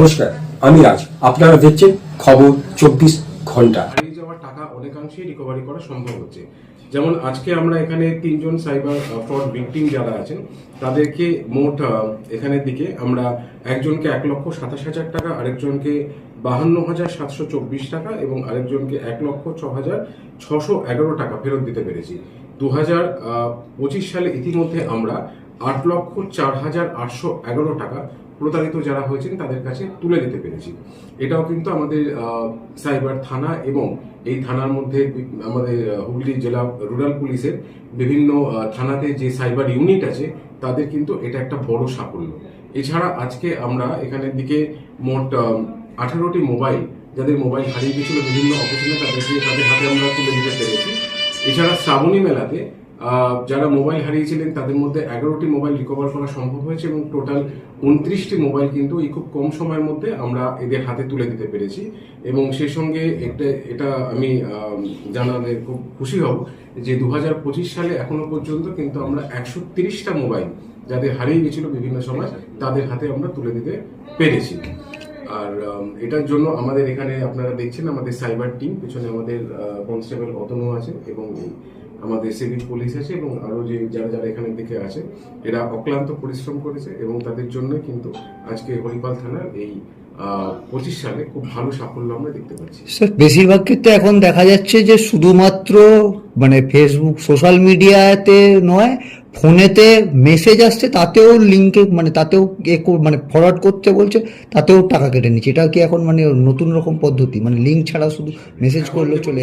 নমস্কার, আমি রাজ আপনারা দেখছেন খবর চব্বিশ ঘণ্টা। হারিয়ে যাওয়া টাকা অনেকাংশেই রিকভারি করা সম্ভব হচ্ছে। যেমন আজকে আমরা এখানে তিনজন সাইবার ফ্রড ভিকটিম যারা আছেন, তাদেরকে মোট এখানের দিকে আমরা একজনকে এক লক্ষ সাতাশ হাজার টাকা, আরেকজনকে বাহান্ন হাজার সাতশো চব্বিশ টাকা এবং আরেকজনকে এক লক্ষ ছ হাজার ছশো এগারো টাকা ফেরত দিতে পেরেছি। দু হাজার পঁচিশ সালে ইতিমধ্যে আমরা আট লক্ষ চার হাজার আটশো এগারো টাকা প্রতারিত যারা হয়েছেন তাদের কাছে তুলে দিতে পেরেছি। এটাও কিন্তু আমাদের সাইবার থানা এবং এই থানার মধ্যে আমাদের হুগলি জেলা রুরাল পুলিশের বিভিন্ন থানাতে যে সাইবার ইউনিট আছে তাদের কিন্তু এটা একটা বড় সাফল্য। এছাড়া আজকে আমরা এখানের দিকে মোট আঠারোটি মোবাইল, যাদের মোবাইল হারিয়ে গেছিল বিভিন্ন তাদেরকে তাদের হাতে আমরা তুলে দিতে পেরেছি। এছাড়া শ্রাবণী মেলাতে যারা মোবাইল হারিয়েছিলেন, তাদের মধ্যে এগারোটি মোবাইল রিকভার করা সম্ভব হয়েছে এবং টোটাল উনত্রিশটি মোবাইল কিন্তু এই খুব কম সময়ের মধ্যে আমরা এদের হাতে তুলে দিতে পেরেছি। এবং সেই সঙ্গে একটা, এটা আমি জানালে খুব খুশি হব যে দু হাজার পঁচিশ সালে এখনও পর্যন্ত কিন্তু আমরা একশো তিরিশটা মোবাইল যাদের হারিয়ে গেছিল বিভিন্ন সময়, তাদের হাতে আমরা তুলে দিতে পেরেছি। আর এটার জন্য আমাদের এখানে আপনারা দেখছেন আমাদের সাইবার টিম, পিছনে আমাদের কনস্টেবল অতনু আছে এবং আমাদের সিভিল পুলিশ আছে এবং আরও যে যারা যারা এখানের দিকে আছে এরা অক্লান্ত পরিশ্রম করেছে এবং তাদের জন্য কিন্তু আজকে হরিপাল থানার এই পঁচিশ সালে খুব ভালো সাফল্য আমরা দেখতে পাচ্ছি। স্যার বেশিরভাগ ক্ষেত্রে এখন দেখা যাচ্ছে যে শুধুমাত্র মানে ফেসবুক সোশ্যাল মিডিয়াতে নয় ফোনেতে মেসেজ আসছে তাতেও লিঙ্কে মানে তাতেও এ মানে ফরওয়ার্ড করতে বলছে তাতেও টাকা কেটে নিচ্ছে। এটা কি এখন মানে নতুন রকম পদ্ধতি? মানে লিঙ্ক ছাড়া শুধু মেসেজ করলে চলে